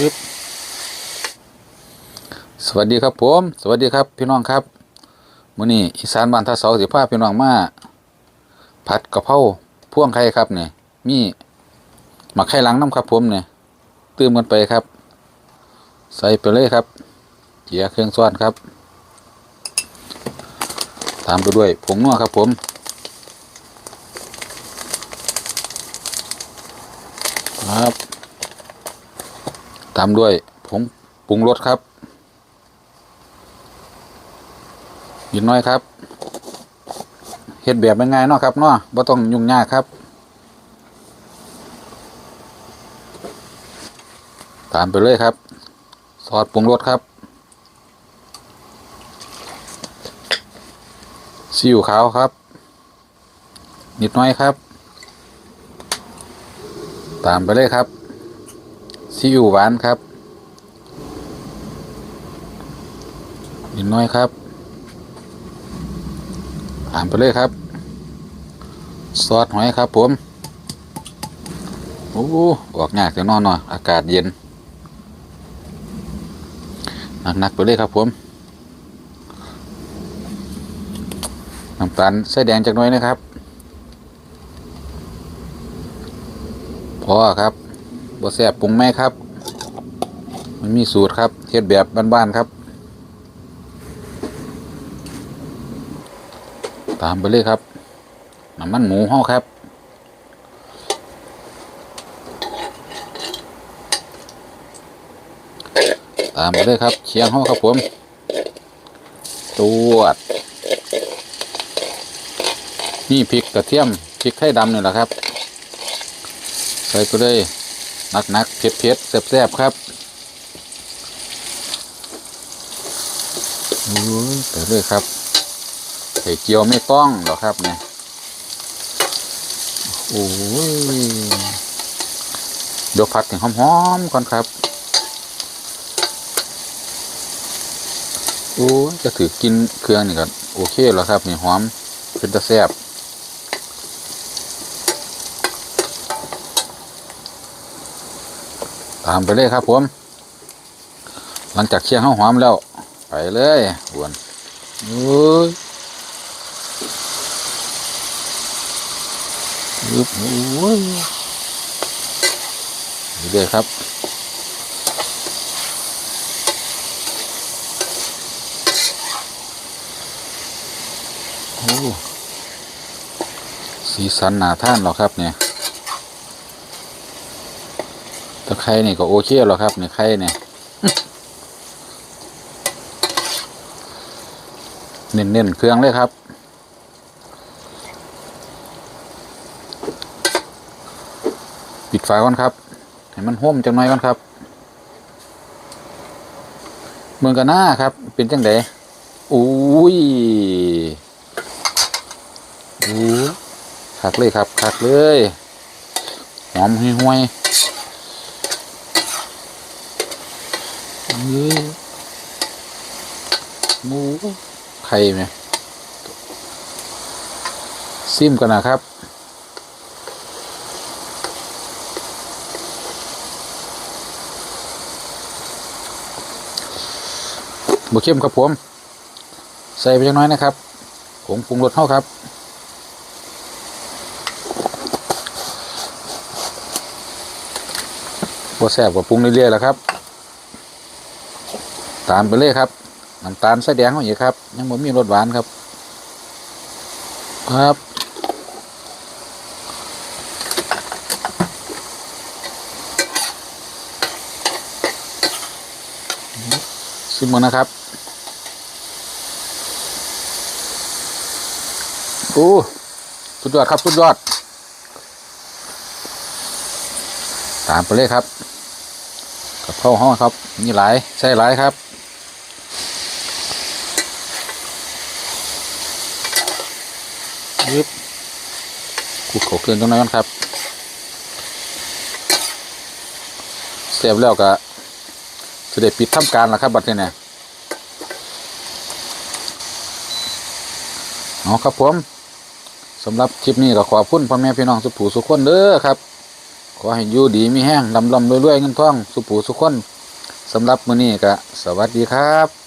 ยึบสวัสดีครับผม สวัสดีครับพี่น้องครับมื้อนี้อีสานบ้านท่าเสาสิพาพี่น้องมาผัดกะเพราพ่วงไข่ครับเนี่ยมีหมักไข่หลังน้ำครับผมเนี่ยตื่มกันไปครับ ใส่ไปเลยครับเกียร์เครื่องซ้อนครับ ตามไปด้วยผงนัวครับผมครับ ตามด้วยผงปรุงรสครับยินน้อยครับเฮ็ดแบบง่ายๆเนาะครับเนาะบ่ต้องยุ่งยากครับ ตามไปเลยครับซอสปรุงรสครับซีอิ๊วขาวครับ นิดน้อยครับ ตามไปเลยครับ ซีอิ๊วหวานครับนิดน้อยครับตามไปเลยครับ ซอสหอยครับผม โอ้ออกยากจะนอนหน่อยอากาศเย็นหนักๆไปเลยครับผมน้ำตาลใส่แดงจากหน้อยนะครับ พอครับ บ่แซ่บปรุงไหมครับ มันมีสูตรครับเฮ็ดแบบบ้านๆครับ ตามไปเลยครับน้ำมันหมูห่อครับตามไปเลยครับเคียงห่อครับผมตวดนี่พริกกระเทียมพริกไทยดำนี่แหละครับ ใส่ไปเลย นักนักๆเผ็ดเผ็ดๆแซ่บๆครับโอ้ยไปเลยครับไข่เจียวไม่ต้องหรอกครับเนี่ยโอ้ยเดี๋ยวผัดให้หอมๆก่อนครับโอ้จะถือกินเครื่องนี่ก่อนโอเคแล้วครับนี่หอมเป็นตะแซ่บ ตามไปเลยครับผม หลังจากเคี่ยงข้าวหอมแล้ว ไปเลยหวนโอ้ยยึบโอ้ยนี่เลยครับโอ้สีสันหนาท่านหรอครับเนี่ย ตะ ไคร้นี่ก็โอเคแล้วครับเนี่ยไข่เนี่ยเน้นๆเครื่องเลยครับปิดฝาก่อนครับให้มันห่มจังหน่อยก่อนครับ เมืองกันหน้าครับ เป็นจังไดอุ้ยอู้คักเลยครับคักเลย หอมห่วยๆ นี่หมูไข่ไหมซิมกันนะครับ บวเข้มครับผม ใส่ไปจังน้อยนะครับผงปรุงรสเท่าครับบัวแซ่บกว่าปรุงเรื่อยๆแล้วครับ ตามไปเลยครับน้ำตาลใส่แดงเขาอีกครับยังบ่มีรสหวานครับ ครับซิมมนนะครับโอ้สุดยอดครับสุดยอด ตามไปเลยครับกับข้าวห้องครับ นี่หลายใช่หลายครับ ยึบกูเขาเกินตรงนั้นครับเสียบแล้วก็จะได้ปิดทำการแล้วครับ บัดนี้เนี่ยเอาครับผมสำหรับคลิปนี้ก็ขอบคุณพ่อแม่พี่น้องสุขผู้สุขคนเด้อครับ ขอให้อยู่ดีมีแห้งลำลำรวยๆเงินทองสุปูสุขคนสำหรับมื้อนี้ก็สวัสดีครับ